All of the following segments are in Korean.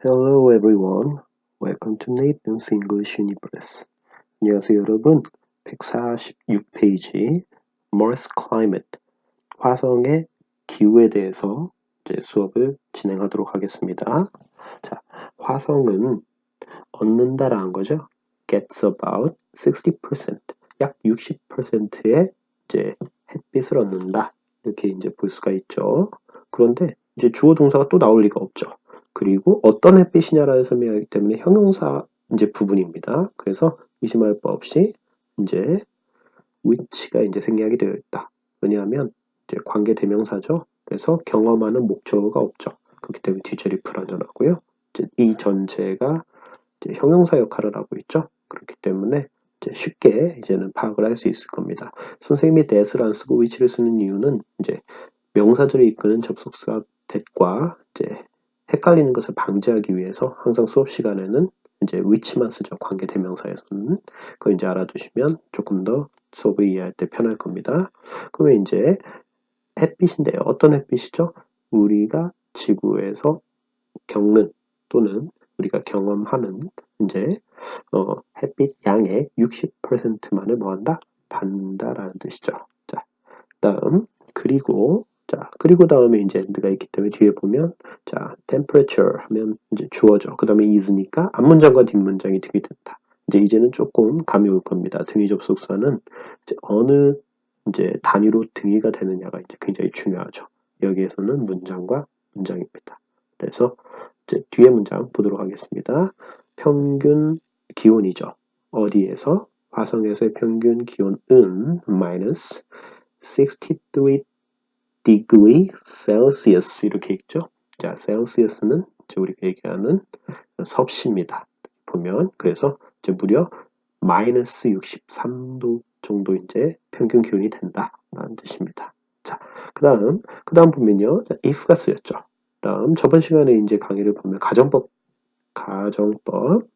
Hello everyone. Welcome to Nathan's English Universe. 안녕하세요 여러분. 146페이지 Mars Climate 화성의 기후에 대해서 이제 수업을 진행하도록 하겠습니다. 자, 화성은 얻는다라는 거죠. gets about 60%, 약 60%의 이제 햇빛을 얻는다. 이렇게 이제 볼 수가 있죠. 그런데 이제 주어 동사가 또 나올 리가 없죠. 그리고 어떤 햇빛이냐라는 설명하기 때문에 형용사 이제 부분입니다. 그래서 의심할 바 없이 이제 which가 이제 생략이 되어 있다. 왜냐하면 이제 관계 대명사죠. 그래서 경험하는 목적어가 없죠. 그렇기 때문에 뒤처리 불완전하고요. 이 전체가 형용사 역할을 하고 있죠. 그렇기 때문에 이제 쉽게 이제는 파악을 할 수 있을 겁니다. 선생님이 that을 안 쓰고 which를 쓰는 이유는 이제 명사절을 이끄는 접속사 that과 이제 헷갈리는 것을 방지하기 위해서 항상 수업 시간에는 이제 which만 쓰죠. 관계 대명사에서는. 그거 이제 알아두시면 조금 더 수업을 이해할 때 편할 겁니다. 그러면 이제 햇빛인데요. 어떤 햇빛이죠? 우리가 지구에서 겪는 또는 우리가 경험하는 이제 어, 햇빛 양의 60%만을 뭐한다? 받는다라는 뜻이죠. 자, 다음 그리고 자 그리고 다음에 이제 엔드가 있기 때문에 뒤에 보면 자 temperature 하면 이제 주어죠. 그 다음에 is니까 앞문장과 뒷문장이 등이 된다. 이제 이제는 조금 감이 올 겁니다. 등위 접속사는 이제 어느 이제 단위로 등위가 되느냐가 이제 굉장히 중요하죠. 여기에서는 문장과 문장입니다. 그래서 이제 뒤에 문장 보도록 하겠습니다. 평균 기온이죠. 어디에서? 화성에서의 평균 기온은 마이너스 63 degree Celsius 이렇게 있죠. 자, 셀시어스는 우리가 얘기하는 섭씨입니다. 보면 그래서 이제 무려 마이너스 63도 정도 이제 평균 기온이 된다라는 뜻입니다. 자, 그 다음, 그 다음 보면요. if가 쓰였죠. 다음, 저번 시간에 이제 강의를 보면 가정법, 가정법,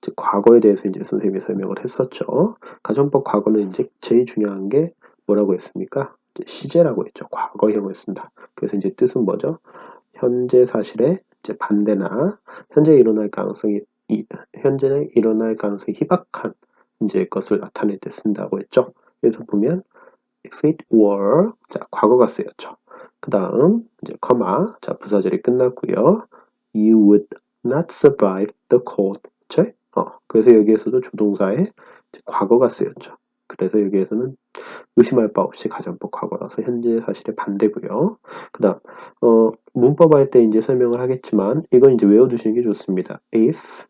즉, 과거에 대해서 이제 선생님이 설명을 했었죠. 가정법 과거는 이제 제일 중요한 게 뭐라고 했습니까? 시제라고 했죠. 과거형을 쓴다. 그래서 이제 뜻은 뭐죠? 현재 사실의 이제 반대나 현재 일어날 가능성이 현재 일어날 가능성이 희박한 이제 것을 나타낼 때 쓴다고 했죠. 그래서 보면 if it were 자 과거가 쓰였죠. 그 다음 이제 커마 자 부사절이 끝났고요. You would not survive the cold. 그쵸? 어, 그래서 여기에서도 조동사에 과거가 쓰였죠. 그래서 여기에서는 의심할 바 없이 가정법 과거라서 현재 사실의 반대고요. 그 다음 어, 문법 할 때 이제 설명을 하겠지만 이건 이제 외워두시는 게 좋습니다. If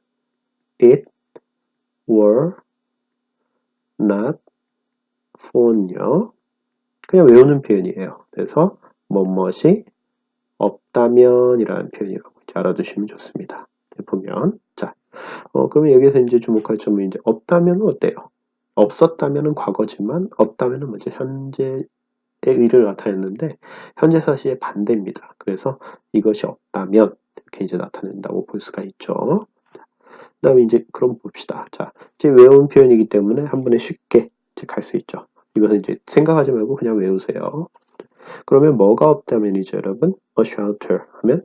it were not for요. 그냥 외우는 표현이에요. 그래서 뭐뭇이 없다면이라는 표현이라고 알아두시면 좋습니다. 보면 자, 어, 그러면 여기서 이제 주목할 점은 이제 없다면 어때요? 없었다면은 과거지만 없다면은 먼저 현재의 의를 나타냈는데 현재 사실의 반대입니다. 그래서 이것이 없다면 이렇게 이제 나타낸다고 볼 수가 있죠. 그 다음에 이제 그럼 봅시다. 자, 이제 외운 표현이기 때문에 한 번에 쉽게 갈 수 있죠. 이것은 이제 생각하지 말고 그냥 외우세요. 그러면 뭐가 없다면이죠, 여러분? a shelter 하면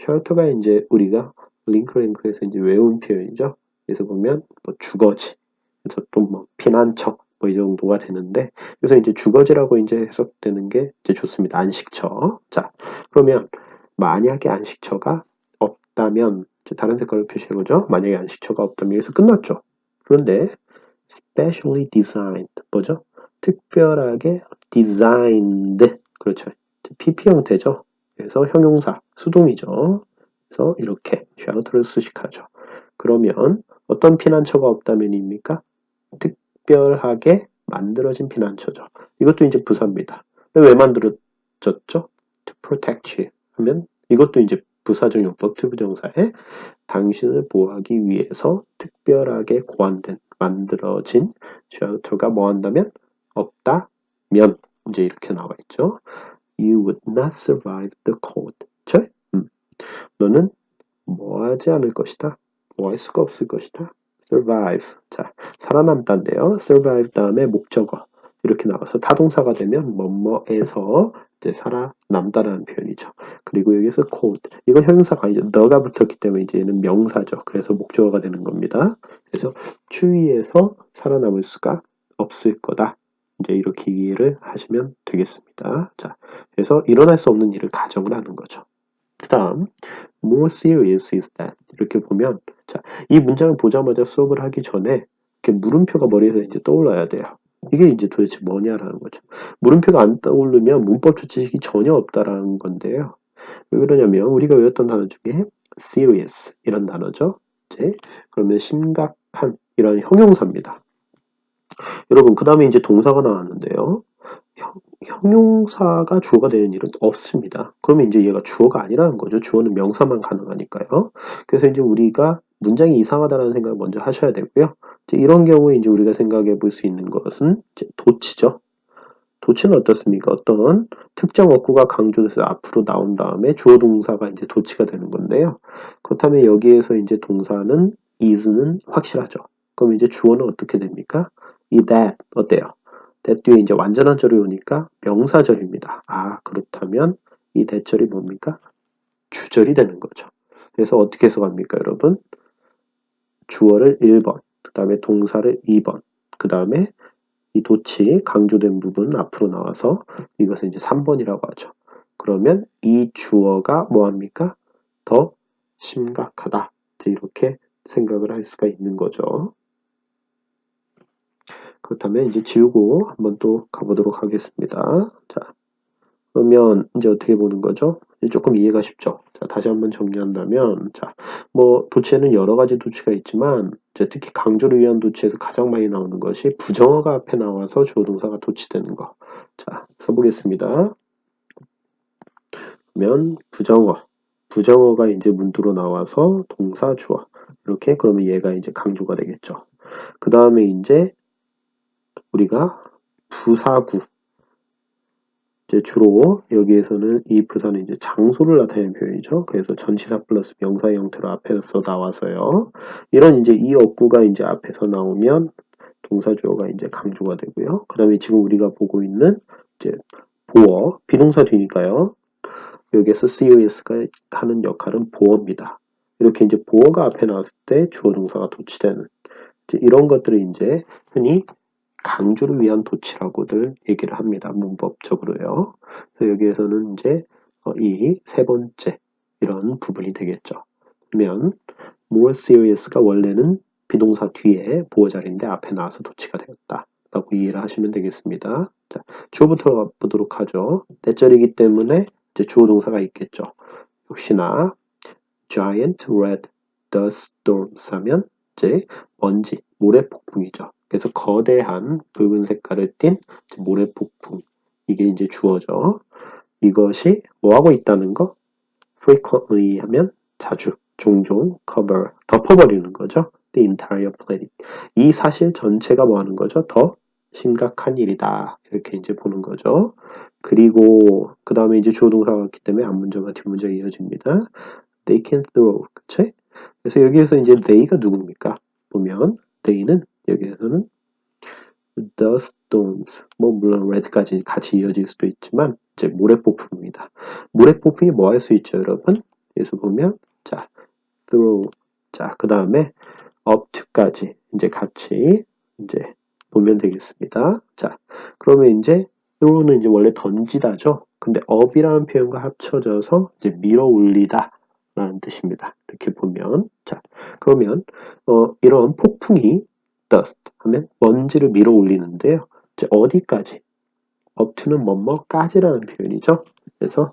shelter가 이제 우리가 링크랭크에서 이제 외운 표현이죠. 그래서 보면 뭐 주거지, 그래서 또 뭐 피난처 뭐 이 정도가 되는데 그래서 이제 주거지라고 이제 해석되는 게 이제 좋습니다. 안식처. 자, 그러면 만약에 안식처가 없다면 다른 색깔로 표시해 보죠. 만약에 안식처가 없다면 여기서 끝났죠. 그런데 specially designed 뭐죠? 특별하게 designed 그렇죠. PP 형태죠. 그래서 형용사 수동이죠. 그래서 이렇게 shelter를 수식하죠. 그러면 어떤 피난처가 없다면입니까? 특별하게 만들어진 피난처죠. 이것도 이제 부사입니다. 왜 만들어졌죠? to protect you 하면 이것도 이제 부사적 용법 투부정사에 당신을 보호하기 위해서 특별하게 고안된 만들어진 shelter가 뭐 한다면 없다면 이제 이렇게 나와 있죠. You would not survive the cold. 그쵸? 음. 너는 뭐 하지 않을 것이다. 뭐할 수가 없을 것이다. Survive. 자, 살아남다인데요. survive 다음에 목적어. 이렇게 나와서 타동사가 되면 뭐뭐에서 이제 살아남다라는 표현이죠. 그리고 여기서 cold 이건 형용사가 아니죠. 너가 붙었기 때문에 이제 얘는 명사죠. 그래서 목적어가 되는 겁니다. 그래서 추위에서 살아남을 수가 없을 거다. 이제 이렇게 이해를 하시면 되겠습니다. 자, 그래서 일어날 수 없는 일을 가정을 하는 거죠. 그 다음, more serious is that. 이렇게 보면, 자, 이 문장을 보자마자 수업을 하기 전에, 이렇게 물음표가 머리에서 이제 떠올라야 돼요. 이게 이제 도대체 뭐냐라는 거죠. 물음표가 안 떠오르면 문법적 지식이 전혀 없다라는 건데요. 왜 그러냐면, 우리가 외웠던 단어 중에 serious 이런 단어죠. 이제, 그러면 심각한 이런 형용사입니다. 여러분, 그 다음에 이제 동사가 나왔는데요. 형, 용사가 주어가 되는 일은 없습니다. 그러면 이제 얘가 주어가 아니라는 거죠. 주어는 명사만 가능하니까요. 그래서 이제 우리가 문장이 이상하다는 생각을 먼저 하셔야 되고요. 이런 경우에 이제 우리가 생각해 볼 수 있는 것은 도치죠. 도치는 어떻습니까? 어떤 특정 어구가 강조돼서 앞으로 나온 다음에 주어 동사가 이제 도치가 되는 건데요. 그렇다면 여기에서 이제 동사는 is는 확실하죠. 그럼 이제 주어는 어떻게 됩니까? 이 that 어때요? That 뒤에 이제 완전한 절이 오니까 명사절입니다. 아 그렇다면 이 대절이 뭡니까? 주절이 되는 거죠. 그래서 어떻게 해석합니까 여러분? 주어를 1번, 그 다음에 동사를 2번, 그 다음에 이 도치 강조된 부분 앞으로 나와서 이것을 이제 3번이라고 하죠. 그러면 이 주어가 뭐합니까? 더 심각하다. 이렇게 생각을 할 수가 있는 거죠. 그렇다면 이제 지우고 한번 또 가보도록 하겠습니다. 자, 그러면 이제 어떻게 보는 거죠? 조금 이해가 쉽죠? 자, 다시 한번 정리한다면, 자, 뭐, 도치에는 여러 가지 도치가 있지만, 이제 특히 강조를 위한 도치에서 가장 많이 나오는 것이 부정어가 앞에 나와서 주어 동사가 도치되는 거. 자, 써보겠습니다. 그러면 부정어. 부정어가 이제 문두로 나와서 동사 주어. 이렇게, 그러면 얘가 이제 강조가 되겠죠. 그 다음에 이제 우리가 부사구 이제 주로 여기에서는 이 부사는 이제 장소를 나타내는 표현이죠. 그래서 전치사 플러스 명사 형태로 앞에서 나와서요. 이런 이제 이 어구가 이제 앞에서 나오면 동사 주어가 이제 강조가 되고요. 그 다음에 지금 우리가 보고 있는 이제 보어 비동사 뒤니까요. 여기에서 COS가 하는 역할은 보어입니다. 이렇게 이제 보어가 앞에 나왔을 때 주어 동사가 도치되는 이런 것들을 이제 흔히 강조를 위한 도치라고들 얘기를 합니다. 문법적으로요. 그래서 여기에서는 이제 어, 이세 번째 이런 부분이 되겠죠. 그러면 more seriously 원래는 비동사 뒤에 보호 자리인데 앞에 나와서 도치가 되었다. 라고 이해를 하시면 되겠습니다. 자, 주어부터 보도록 하죠. 때절이기 때문에 이제 주어 동사가 있겠죠. 역시나 giant red dust storms 하면 이제 먼지, 모래 폭풍이죠. 그래서 거대한 붉은 색깔을 띤 모래 폭풍. 이게 이제 주어져. 이것이 뭐하고 있다는 거? frequently 하면 자주 종종 cover 덮어버리는 거죠. the entire planet. 이 사실 전체가 뭐 하는 거죠? 더 심각한 일이다. 이렇게 이제 보는 거죠. 그리고 그 다음에 이제 주어 동사가 왔기 때문에 앞문장과 뒷문장이 이어집니다. they can throw. 그치? 그래서 여기에서 이제 they가 누굽니까? 보면 they는 여기에서는 the storms 뭐 물론 red까지 같이 이어질 수도 있지만 이제 모래폭풍입니다. 모래폭풍이 뭐 할 수 있죠, 여러분? 여기서 보면 자 through 자그 다음에 up to까지 이제 같이 이제 보면 되겠습니다. 자 그러면 이제 throw는 이제 원래 던지다죠. 근데 up이라는 표현과 합쳐져서 이제 밀어 올리다 라는 뜻입니다. 이렇게 보면 자 그러면 어, 이런 폭풍이 dust 하면 먼지를 밀어 올리는데요. 이제 어디까지? up to는 뭐뭐까지라는 표현이죠. 그래서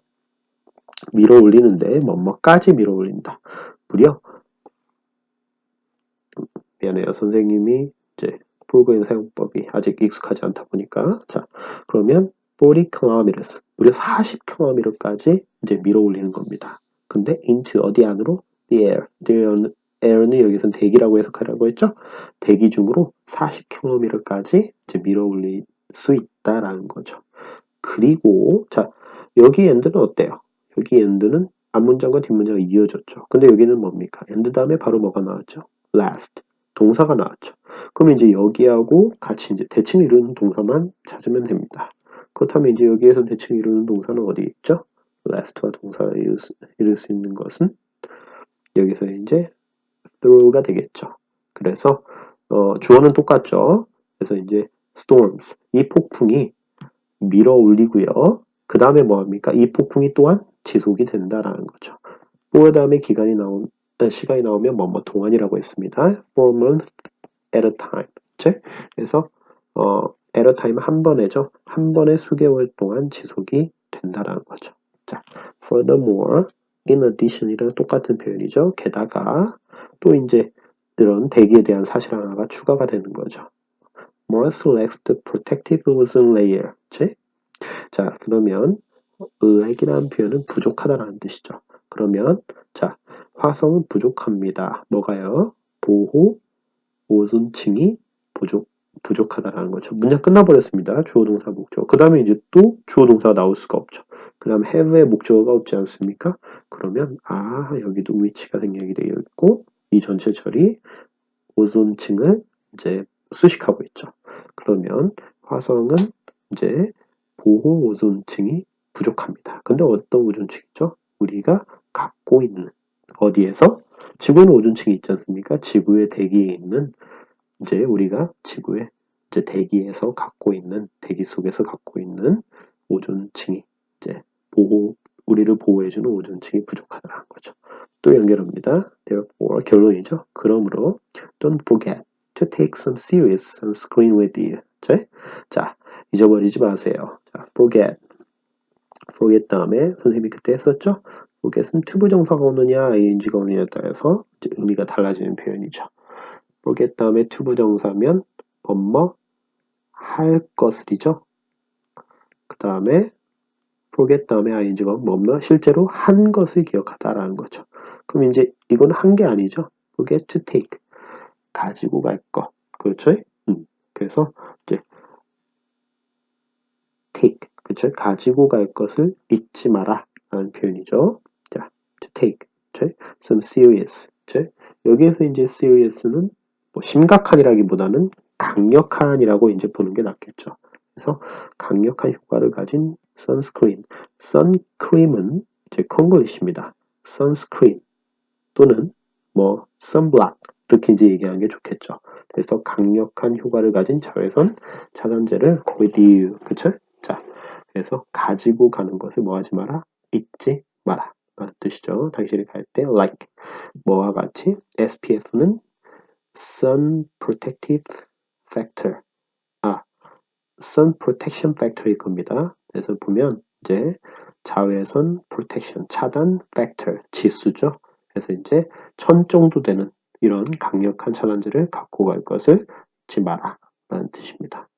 밀어 올리는데 뭐뭐까지 밀어 올린다. 무려 미안해요. 선생님이 이제 프로그램 사용법이 아직 익숙하지 않다 보니까 자 그러면 40 kilometers 무려 40 km까지 이제 밀어 올리는 겁니다. 근데 into 어디 안으로? the air. Air는 여기선 대기라고 해석하라고 했죠. 대기 중으로 40km까지 이제 밀어 올릴 수 있다라는 거죠. 그리고 자 여기 엔드는 어때요? 여기 엔드는 앞문장과 뒷문장이 이어졌죠. 근데 여기는 뭡니까? 엔드 다음에 바로 뭐가 나왔죠? last 동사가 나왔죠. 그럼 이제 여기하고 같이 이제 대칭을 이루는 동사만 찾으면 됩니다. 그렇다면 이제 여기에서 대칭 이루는 동사는 어디 있죠? last와 동사를 이룰 수, 이룰 수 있는 것은 여기서 이제 through가 되겠죠. 그래서 어, 주어는 똑같죠. 그래서 이제 storms 이 폭풍이 밀어 올리고요. 그 다음에 뭐합니까? 이 폭풍이 또한 지속이 된다라는 거죠. for 다음에 기간이 나온 아, 시간이 나오면 뭐뭐 동안이라고 했습니다. for month at a time. 그치? 그래서 어, at a time 한 번에죠. 한 번에 수개월 동안 지속이 된다라는 거죠. 자, furthermore, in addition이랑 똑같은 표현이죠. 게다가 또 이제 이런 대기에 대한 사실 하나가 추가가 되는 거죠. Morse lacks the protective ozone layer. 그치? 자, 그러면 lack이라는 표현은 부족하다라는 뜻이죠. 그러면 자, 화성은 부족합니다. 뭐가요? 보호 오존층이 부족 부족하다라는 거죠. 문장 끝나버렸습니다. 주어 동사 목적. 그 다음에 이제 또 주어 동사가 나올 수가 없죠. 그 다음 have의 목적어가 없지 않습니까? 그러면 아 여기도 위치가 생략이 되어 있고 이 전체 절이 오존층을 이제 수식하고 있죠. 그러면 화성은 이제 보호 오존층이 부족합니다. 근데 어떤 오존층이죠? 우리가 갖고 있는 어디에서? 지구에는 오존층이 있지 않습니까? 지구의 대기에 있는 이제 우리가 지구의 이제 대기에서 갖고 있는 대기 속에서 갖고 있는 오존층이 이제 보호 우리를 보호해주는 오존층이 부족하다는 거죠. 또 연결합니다. Therefore 결론이죠. 그러므로 don't forget to take some serious sunscreen with you. 자, 자 잊어버리지 마세요. 자, forget. forget 다음에 선생님이 그때 했었죠. forget은 투부 정사가 오느냐 ing가 오느냐에 따라서 의미가 달라지는 표현이죠. Forget 다음에 투부 정사면 뭐뭐 할 것을이죠. 그 다음에 forget 다음에 ing가 뭐뭐 실제로 한 것을 기억하다라는 거죠. 그럼 이제 이건 한 게 아니죠. forget to take 가지고 갈 것. 그렇죠? 음. 그래서 이제 take 그렇죠? 가지고 갈 것을 잊지 마라 라는 표현이죠. 자, to take 그렇죠? some serious 그렇죠? 여기에서 이제 serious는 뭐 심각한이라기보다는 강력한이라고 이제 보는 게 낫겠죠. 그래서 강력한 효과를 가진 sunscreen. suncream은 이제 컨글리시입니다. sunscreen 또는 뭐 sunblock 이렇게 이제 얘기하는 게 좋겠죠. 그래서 강력한 효과를 가진 자외선 차단제를 with you. 그쵸? 자, 그래서 가지고 가는 것을 뭐 하지 마라? 잊지 마라. 뜻이죠. 당신이 갈 때 like 뭐와 같이 SPF는 Sun Protective Factor 아 Sun Protection Factor일 겁니다. 그래서 보면 이제 자외선 Protection 차단 Factor 지수죠. 그래서 이제 천 정도 되는 이런 강력한 차단제를 갖고 갈 것을 잊지 마라 라는 뜻입니다.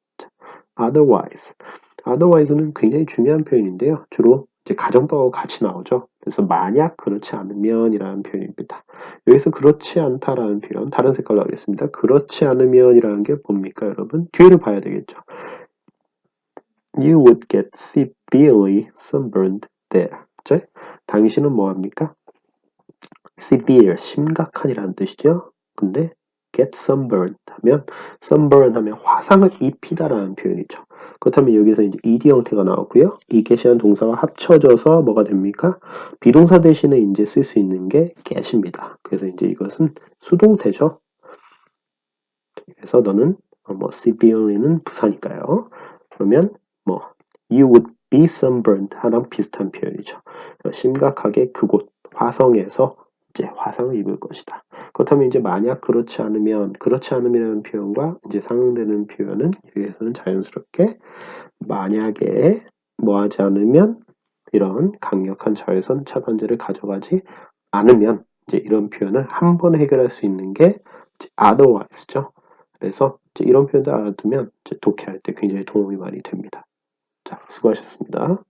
otherwise otherwise는 굉장히 중요한 표현인데요. 주로 이제 가정법하고 같이 나오죠. 그래서 만약 그렇지 않으면 이라는 표현입니다. 여기서 그렇지 않다라는 표현 다른 색깔로 하겠습니다. 그렇지 않으면 이라는 게 뭡니까 여러분? 뒤를 봐야 되겠죠. You would get severely sunburned there. 그죠? 당신은 뭐합니까? severe, 심각한이라는 뜻이죠. 근데 get sunburned 하면 sunburn 하면 화상을 입히다라는 표현이죠. 그렇다면 여기서 이제 ed 형태가 나왔고요. 이 get이라는 동사가 합쳐져서 뭐가 됩니까? 비동사 대신에 이제 쓸 수 있는 게 get입니다. 그래서 이제 이것은 수동태죠. 그래서 너는 뭐 severely는 부사니까요. 그러면 뭐 you would be sunburned 하랑 비슷한 표현이죠. 심각하게 그곳 화성에서 이제 화상을 입을 것이다. 그렇다면 이제 만약 그렇지 않으면 그렇지 않으면이라는 표현과 이제 상응되는 표현은 여기에서는 자연스럽게 만약에 뭐 하지 않으면 이런 강력한 자외선 차단제를 가져가지 않으면 이제 이런 표현을 한 번에 해결할 수 있는 게 otherwise죠. 그래서 이런 표현들 알아두면 독해할 때 굉장히 도움이 많이 됩니다. 자, 수고하셨습니다.